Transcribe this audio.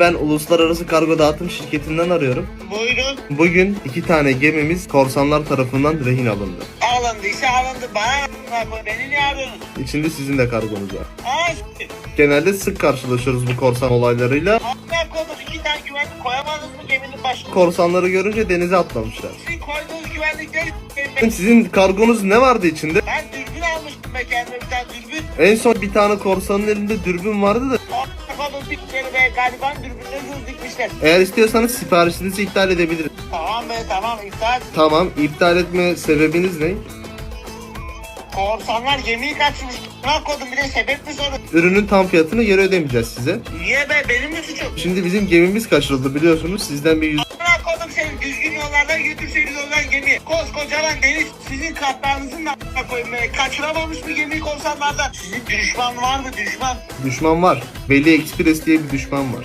Ben Uluslararası Kargo Dağıtım Şirketi'nden arıyorum. Buyurun. Bugün iki tane gemimiz korsanlar tarafından rehin alındı. Alındıysa alındı. Bana? Beni niye arıyorsunuz? İçinde sizin de kargonuz var. Genelde sık karşılaşıyoruz bu korsan olaylarıyla. Amına koydum iki tane güvenlik koyamadınız mı geminin başına? Korsanları görünce denize atlamışlar. Sizin koyduğunuz güvenlikleri ben. Sizin kargonuz ne vardı içinde? Ben dürbün almıştım be kendime bir tane dürbün. En son bir tane korsanın elinde dürbün vardı da. Amına koydum bir kere be gariban dürbünle göz dikmişler. Eğer istiyorsanız siparişinizi iptal edebiliriz. Tamam be tamam iptal. Tamam, iptal etme sebebiniz ne? Korsanlar gemiyi kaçırmış. Amına koydum bir de sebep mi sorun? Ürünün tam fiyatını geri ödemeyeceğiz size. Niye be benim mi suçum? Şimdi bizim gemimiz kaçırıldı biliyorsunuz. Sizden bir yüz... Yollardan götürseydiniz oradan gemi. Koskocaman deniz sizin kaptanınızın da be. Kaçıramamış bir gemiyi korsanlardan. Sizin düşman var mı düşman? düşman var. Belli Express diye bir düşman var.